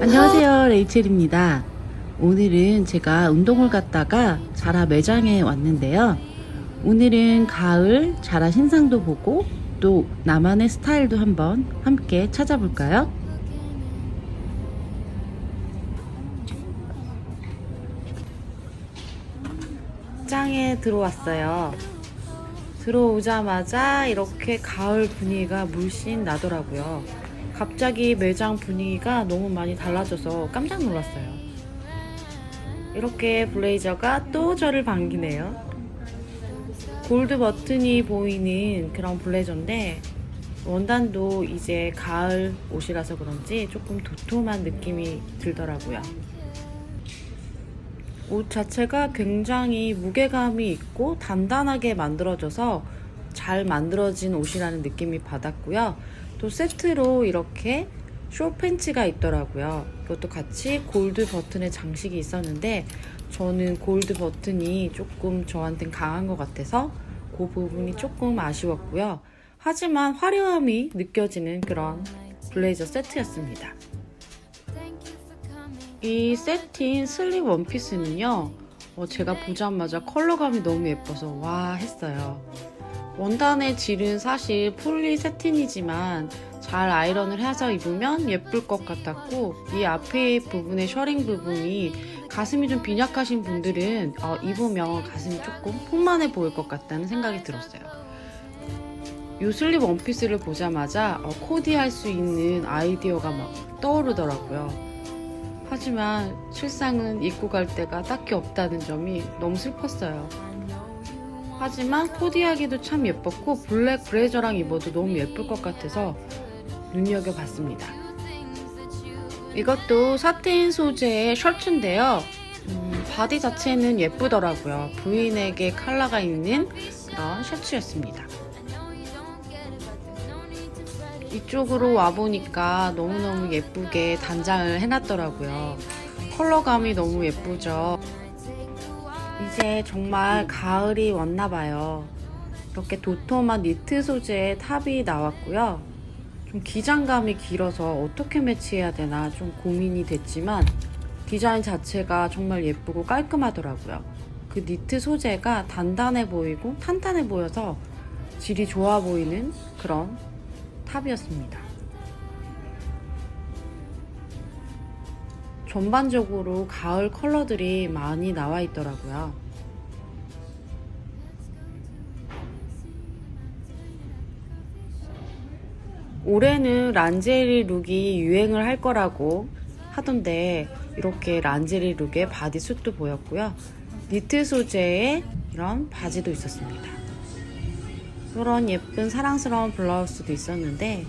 안녕하세요 레이첼입니다. 오늘은 제가 운동을 갔다가 자라 매장에 왔는데요. 오늘은 가을 자라 신상도 보고 또 나만의 스타일도 한번 함께 찾아볼까요? 장에 들어왔어요 들어오자마자 이렇게 가을 분위기가 물씬 나더라고요. 갑자기 매장 분위기가 너무 많이 달라져서 깜짝 놀랐어요. 이렇게 블레이저가 또 저를 반기네요. 골드 버튼이 보이는 그런 블레이저인데 원단도 이제 가을 옷이라서 그런지 조금 도톰한 느낌이 들더라고요. 옷 자체가 굉장히 무게감이 있고 단단하게 만들어져서 잘 만들어진 옷이라는 느낌이 받았고요. 또 세트로 이렇게 쇼 팬츠가 있더라고요. 이것도 같이 골드 버튼의 장식이 있었는데 저는 골드 버튼이 조금 저한텐 강한 것 같아서 그 부분이 조금 아쉬웠고요. 하지만 화려함이 느껴지는 그런 블레이저 세트였습니다. 이 세트인 슬립 원피스는요, 어, 제가 보자마자 컬러감이 너무 예뻐서 와 했어요. 원단의 질은 사실 폴리 세틴이지만 잘 아이런을 해서 입으면 예쁠 것 같았고 이 앞에 부분의 셔링 부분이 가슴이 좀 빈약하신 분들은 어, 입으면 가슴이 조금 풍만해 보일 것 같다는 생각이 들었어요. 이 슬립 원피스를 보자마자 어, 코디할 수 있는 아이디어가 막 떠오르더라고요. 하지만 실상은 입고 갈 데가 딱히 없다는 점이 너무 슬펐어요. 하지만 코디하기도 참 예뻤고 블랙 브레이저랑 입어도 너무 예쁠 것 같아서 눈여겨봤습니다. 이것도 사틴 소재의 셔츠인데요. 음, 바디 자체는 예쁘더라고요. 부인에게 컬러가 있는 그런 셔츠였습니다. 이쪽으로 와보니까 너무너무 예쁘게 단장을 해놨더라고요. 컬러감이 너무 예쁘죠. 이제 정말 가을이 왔나 봐요. 이렇게 도톰한 니트 소재의 탑이 나왔고요. 좀 기장감이 길어서 어떻게 매치해야 되나 좀 고민이 됐지만 디자인 자체가 정말 예쁘고 깔끔하더라고요. 그 니트 소재가 단단해 보이고 탄탄해 보여서 질이 좋아 보이는 그런 탑이었습니다. 전반적으로 가을 컬러들이 많이 나와 있더라고요. 올해는 란제리 룩이 유행을 할 거라고 하던데 이렇게 란제리 룩의 바디숱도 보였고요. 니트 소재의 이런 바지도 있었습니다. 이런 예쁜 사랑스러운 블라우스도 있었는데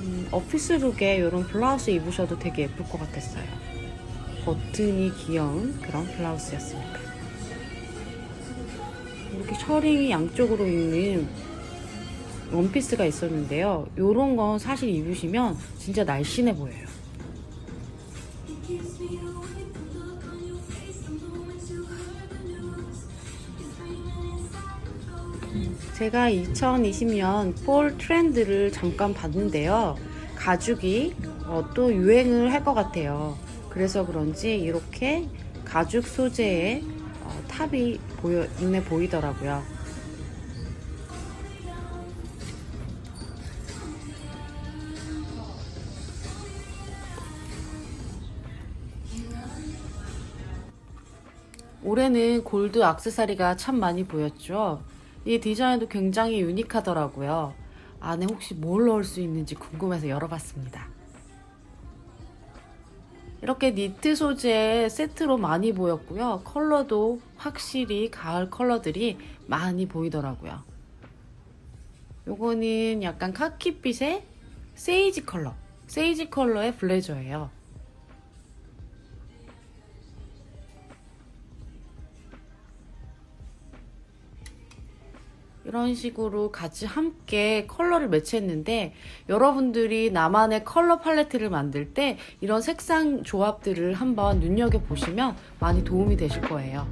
음, 오피스 룩에 이런 블라우스 입으셔도 되게 예쁠 것 같았어요. 버튼이 귀여운 그런 블라우스였습니다. 이렇게 셔링이 양쪽으로 있는 원피스가 있었는데요. 이런 건 사실 입으시면 진짜 날씬해 보여요. 제가 2020년 폴 트렌드를 잠깐 봤는데요. 가죽이 어, 또 유행을 할 것 같아요. 그래서 그런지 이렇게 가죽 소재의 어, 탑이 보여, 눈에 보이더라고요. 올해는 골드 악세사리가 참 많이 보였죠. 이 디자인도 굉장히 유니크하더라고요. 안에 혹시 뭘 넣을 수 있는지 궁금해서 열어봤습니다. 이렇게 니트 소재 세트로 많이 보였고요. 컬러도 확실히 가을 컬러들이 많이 보이더라고요. 요거는 약간 카키빛의 세이지 컬러, 세이지 컬러의 블레저예요. 이런 식으로 같이 함께 컬러를 매치했는데 여러분들이 나만의 컬러 팔레트를 만들 때 이런 색상 조합들을 한번 눈여겨보시면 많이 도움이 되실 거예요.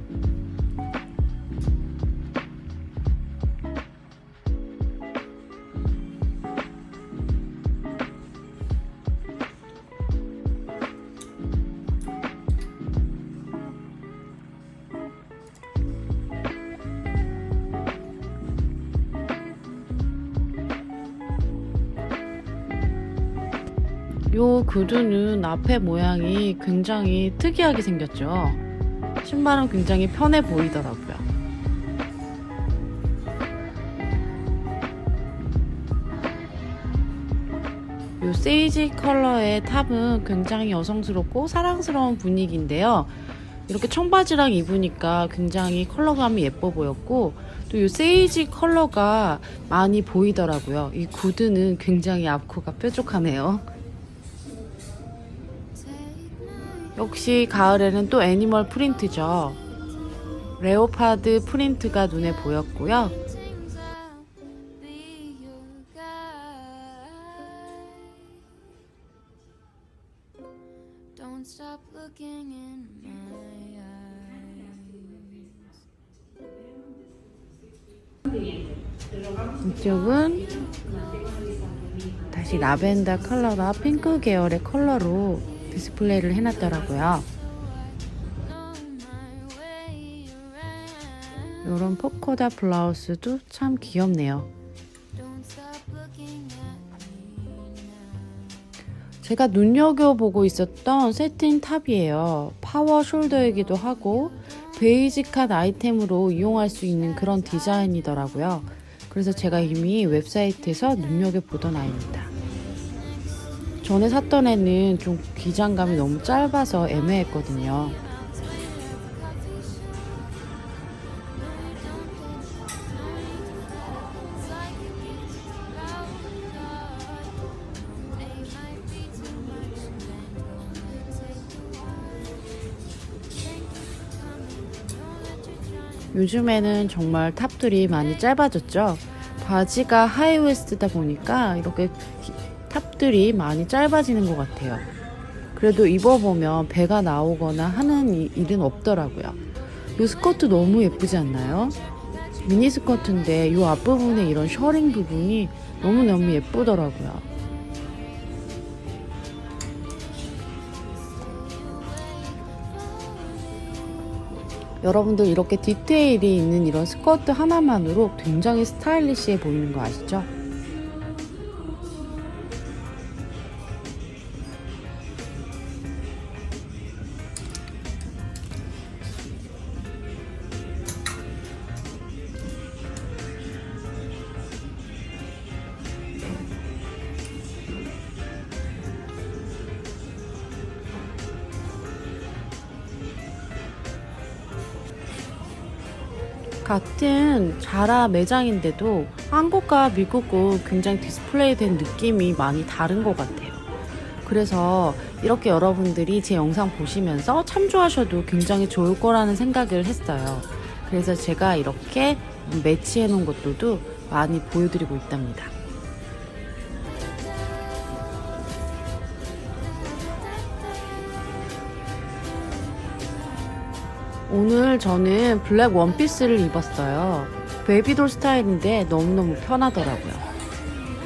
구두는 앞에 모양이 굉장히 특이하게 생겼죠. 신발은 굉장히 편해 보이더라고요. 요 세이지 컬러의 탑은 굉장히 여성스럽고 사랑스러운 분위기인데요. 이렇게 청바지랑 입으니까 굉장히 컬러감이 예뻐 보였고 또 이 세이지 컬러가 많이 보이더라고요. 이 구두는 굉장히 앞코가 뾰족하네요. 역시 가을에는 또 애니멀 프린트죠. 레오파드 프린트가 눈에 보였고요. 이쪽은 다시 라벤더 컬러와 핑크 계열의 컬러로 디스플레이를 해놨더라고요. 이런 포코다 블라우스도 참 귀엽네요. 제가 눈여겨보고 있었던 세팅 탑이에요. 파워 숄더이기도 하고 베이직한 아이템으로 이용할 수 있는 그런 디자인이더라고요. 그래서 제가 이미 웹사이트에서 눈여겨보던 아이입니다. 전에 샀던 애는 좀 기장감이 너무 짧아서 애매했거든요. 요즘에는 정말 탑들이 많이 짧아졌죠. 바지가 하이웨스트다 보니까 이렇게 기- 탑들이 많이 짧아지는 것 같아요. 그래도 입어보면 배가 나오거나 하는 이- 일은 없더라고요. 이 스커트 너무 예쁘지 않나요? 미니 스커트인데 이 앞부분에 이런 셔링 부분이 너무너무 예쁘더라고요. 여러분들 이렇게 디테일이 있는 이런 스커트 하나만으로 굉장히 스타일리시해 보이는 거 아시죠? 같은 자라 매장인데도 한국과 미국은 굉장히 디스플레이 된 느낌이 많이 다른 것 같아요. 그래서 이렇게 여러분들이 제 영상 보시면서 참조하셔도 굉장히 좋을 거라는 생각을 했어요. 그래서 제가 이렇게 매치해 놓은 것들도 많이 보여드리고 있답니다. 오늘 저는 블랙 원피스를 입었어요. 베이비돌 스타일인데 너무너무 편하더라고요.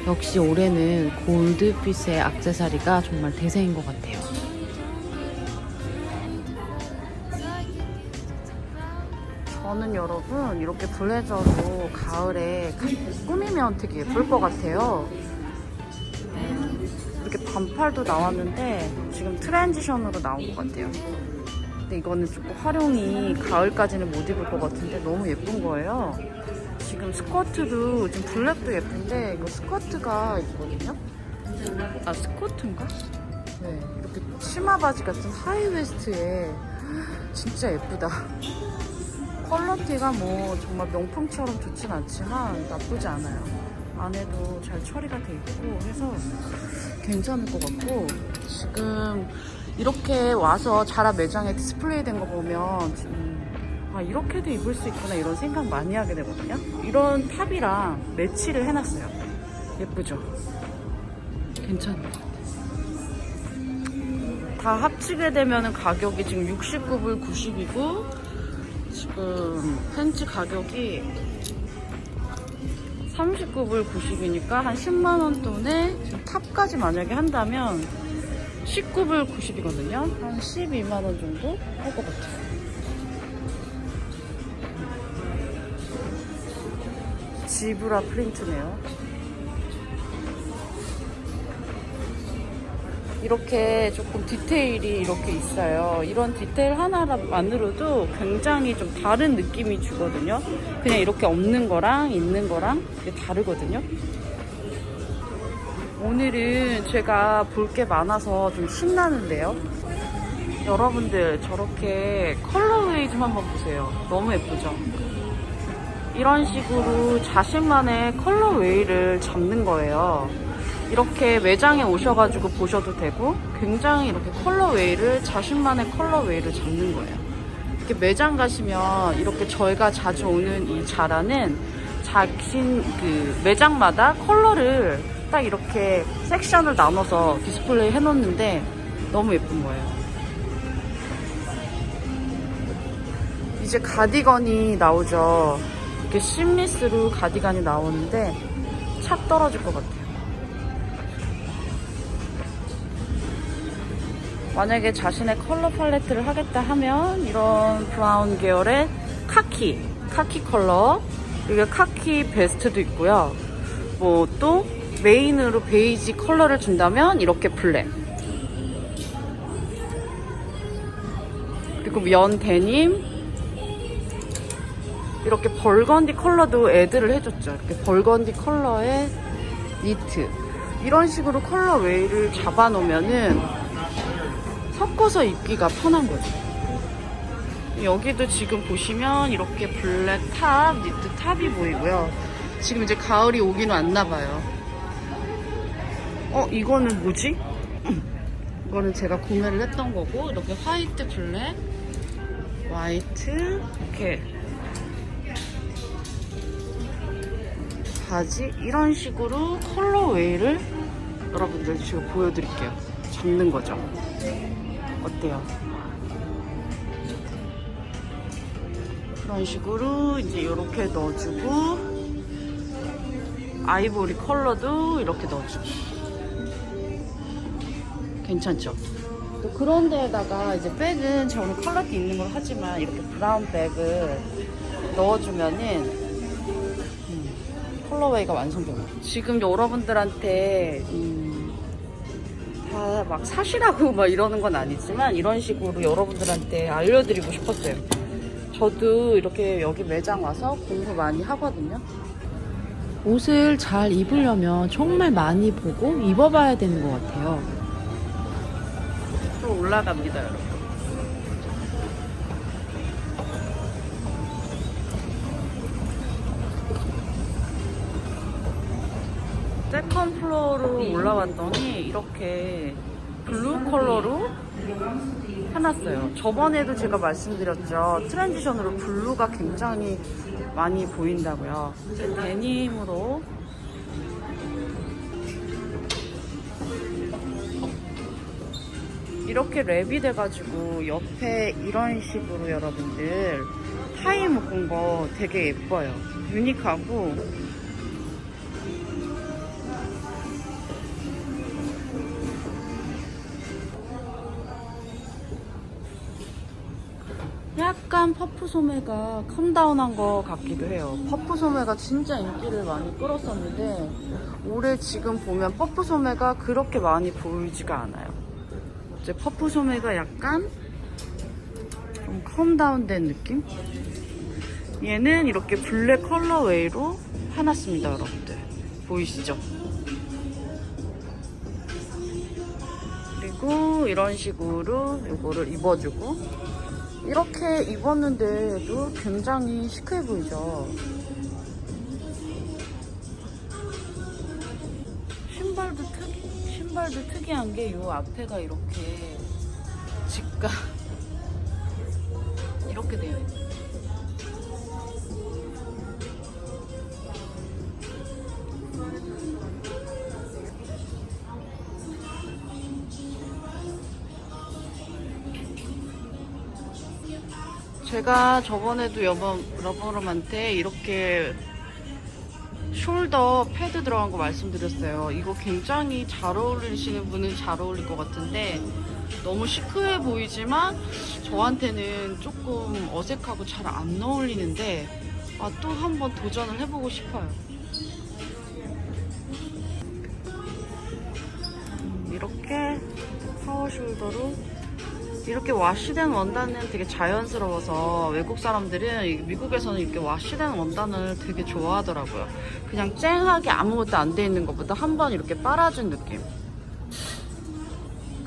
역시 올해는 골드빛의 악세사리가 정말 대세인 것 같아요. 저는 여러분 이렇게 블레저로 가을에 꾸미면 되게 예쁠 것 같아요. 이렇게 반팔도 나왔는데 지금 트랜지션으로 나온 것 같아요. 근데 이거는 조금 활용이 가을까지는 못 입을 것 같은데 너무 예쁜 거예요. 지금 스커트도 지금 블랙도 예쁜데 이거 스커트가 있거든요. 아 스커트인가? 네 이렇게 치마 바지 같은 하이웨스트에 진짜 예쁘다. 퀄러티가 뭐 정말 명품처럼 좋진 않지만 나쁘지 않아요. 안에도 잘 처리가 돼 있고 해서 괜찮을 것 같고 지금 이렇게 와서 자라 매장에 디스플레이 된 거 보면 지금 아 이렇게도 입을 수 있구나 이런 생각 많이 하게 되거든요. 이런 탑이랑 매치를 해놨어요. 예쁘죠? 같아요. 다 합치게 되면 가격이 지금 69불 90이고 지금 팬츠 가격이 39불 90이니까 한 10만원 돈에 탑까지 만약에 한다면 19불 90이거든요. 한 12만 원 정도 할 것 같아요. 지브라 프린트네요. 이렇게 조금 디테일이 이렇게 있어요. 이런 디테일 하나만으로도 굉장히 좀 다른 느낌이 주거든요. 그냥 이렇게 없는 거랑 있는 거랑 다르거든요. 오늘은 제가 볼 게 많아서 좀 신나는데요. 여러분들 저렇게 컬러웨이 좀 한번 보세요. 너무 예쁘죠? 이런 식으로 자신만의 컬러웨이를 잡는 거예요. 이렇게 매장에 오셔가지고 보셔도 되고 굉장히 이렇게 컬러웨이를 자신만의 컬러웨이를 잡는 거예요. 이렇게 매장 가시면 이렇게 저희가 자주 오는 이 자라는 자신 그 매장마다 컬러를 딱 이렇게 섹션을 나눠서 디스플레이 해놓는데 너무 예쁜 거예요. 이제 가디건이 나오죠. 이렇게 심리스로 가디건이 나오는데 착 떨어질 것 같아요. 만약에 자신의 컬러 팔레트를 하겠다 하면 이런 브라운 계열의 카키, 카키 컬러, 그리고 카키 베스트도 있고요. 뭐 또 메인으로 베이지 컬러를 준다면 이렇게 블랙. 그리고 면 데님, 이렇게 벌건디 컬러도 애들을 해줬죠. 이렇게 벌건디 컬러의 니트. 이런 식으로 컬러 웨이를 잡아놓으면은 섞어서 입기가 편한 거죠. 여기도 지금 보시면 이렇게 블랙 탑, 니트 탑이 보이고요. 지금 이제 가을이 오긴 왔나 봐요. 어, 이거는 뭐지? 이거는 제가 구매를 했던 거고, 이렇게 화이트, 블랙, 화이트, 이렇게 바지 이런 식으로 컬러웨이를 여러분들 지금 보여드릴게요. 잡는 거죠. 어때요? 그런 식으로 이제 이렇게 넣어주고 아이보리 컬러도 이렇게 넣어주고 괜찮죠? 또 그런 데에다가 이제 백은 저는 컬러티 있는 걸 하지만 이렇게 브라운 백을 넣어주면은 컬러웨이가 완성돼요. 지금 여러분들한테 음, 다 막 사시라고 막 이러는 건 아니지만 이런 식으로 여러분들한테 알려드리고 싶었어요. 저도 이렇게 여기 매장 와서 공부 많이 하거든요. 옷을 잘 입으려면 정말 많이 보고 입어봐야 되는 것 같아요. 또 올라갑니다, 여러분. 세컨 플로어로 올라왔더니 이렇게 블루 컬러로 해놨어요. 저번에도 제가 말씀드렸죠. 트랜지션으로 블루가 굉장히 많이 보인다고요. 이제 데님으로 이렇게 랩이 돼가지고 옆에 이런 식으로 여러분들 타이 묶은 거 되게 예뻐요. 유니크하고 약간 퍼프 소매가 컴다운한 것 같기도 해요. 퍼프 소매가 진짜 인기를 많이 끌었었는데 올해 지금 보면 퍼프 소매가 그렇게 많이 보이지가 않아요. 이제 퍼프 소매가 약간 좀 컴다운된 느낌? 얘는 이렇게 블랙 컬러웨이로 해놨습니다, 여러분들. 보이시죠? 그리고 이런 식으로 이거를 입어주고 이렇게 입었는데도 굉장히 시크해 보이죠? 신발도 특 신발도 특이한 게 이 앞에가 이렇게 직각 이렇게 되어 있어요. 제가 저번에도 여러, 여러분한테 이렇게 숄더 패드 들어간 거 말씀드렸어요. 이거 굉장히 잘 어울리시는 분은 잘 어울릴 것 같은데 너무 시크해 보이지만 저한테는 조금 어색하고 잘 안 어울리는데 아, 또 한번 도전을 해보고 싶어요. 음, 이렇게 오버숄더로 이렇게 와시된 원단은 되게 자연스러워서 외국 사람들은 이 미국에서는 이렇게 와시된 원단을 되게 좋아하더라고요. 그냥 쨍하게 아무것도 안 돼 있는 것보다 한 번 이렇게 빨아준 느낌.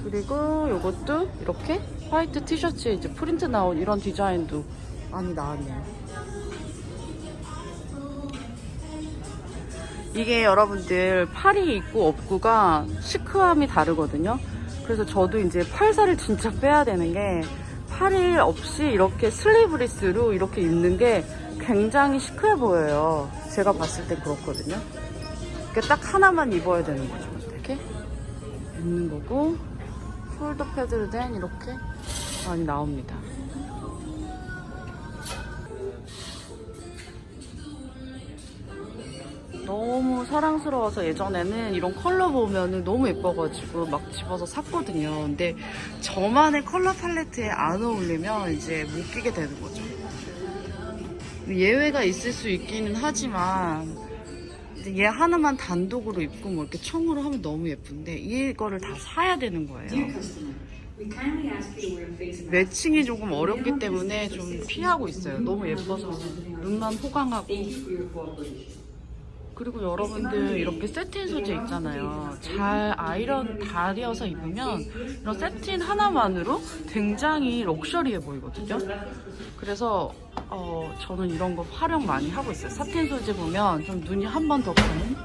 그리고 이것도 이렇게 화이트 티셔츠에 이제 프린트 나온 이런 디자인도 많이 나왔네요. 이게 여러분들 팔이 있고 없고가 시크함이 다르거든요. 그래서 저도 이제 팔살을 진짜 빼야 되는 게 팔일 없이 이렇게 슬리브리스로 이렇게 입는 게 굉장히 시크해 보여요. 제가 봤을 때 그렇거든요. 이렇게 딱 하나만 입어야 되는 거죠. 이렇게 입는 거고 폴더 패드로 된 이렇게 많이 나옵니다. 너무 사랑스러워서 예전에는 이런 컬러 보면은 너무 예뻐가지고 막 집어서 샀거든요. 근데 저만의 컬러 팔레트에 안 어울리면 이제 못 끼게 되는 거죠. 예외가 있을 수 있기는 하지만 얘 하나만 단독으로 입고 뭐 이렇게 청으로 하면 너무 예쁜데 이거를 다 사야 되는 거예요. 매칭이 조금 어렵기 때문에 좀 피하고 있어요. 너무 예뻐서 눈만 호강하고. 그리고 여러분들 이렇게 세틴 소재 있잖아요. 잘 아이런 다려서 입으면 이런 세틴 하나만으로 굉장히 럭셔리해 보이거든요. 그래서 어, 저는 이런 거 활용 많이 하고 있어요. 사틴 소재 보면 좀 눈이 한 번 더 가는.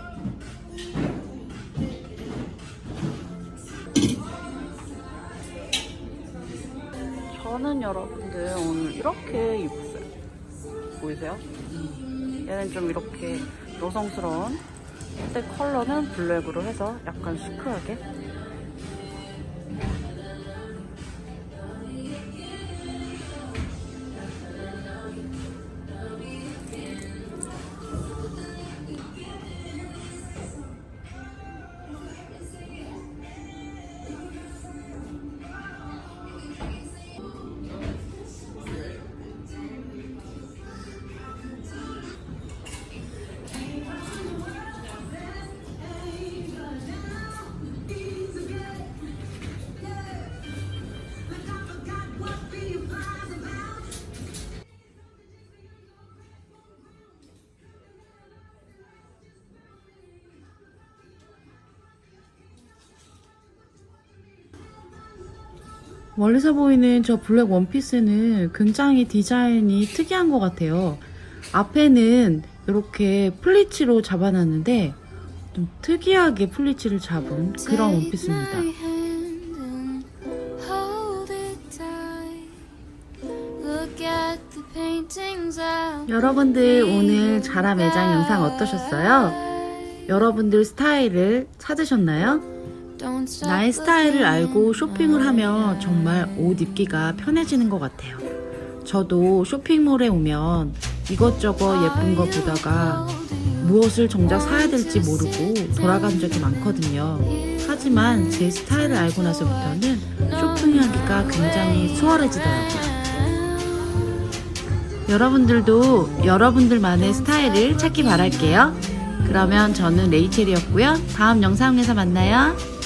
저는 여러분들 오늘 이렇게 입었어요. 보이세요? 얘는 좀 이렇게 여성스러운 근데 컬러는 블랙으로 해서 약간 시크하게 멀리서 보이는 저 블랙 원피스는 굉장히 디자인이 특이한 것 같아요. 앞에는 이렇게 플리츠로 잡아놨는데 좀 특이하게 플리츠를 잡은 그런 원피스입니다. 여러분들 오늘 자라 매장 영상 어떠셨어요? 여러분들 스타일을 찾으셨나요? 나의 스타일을 알고 쇼핑을 하면 정말 옷 입기가 편해지는 것 같아요. 저도 쇼핑몰에 오면 이것저것 예쁜 거 보다가 무엇을 정작 사야 될지 모르고 돌아간 적이 많거든요. 하지만 제 스타일을 알고 나서부터는 쇼핑하기가 굉장히 수월해지더라고요. 여러분들도 여러분들만의 스타일을 찾기 바랄게요. 그러면 저는 레이첼이었고요. 다음 영상에서 만나요.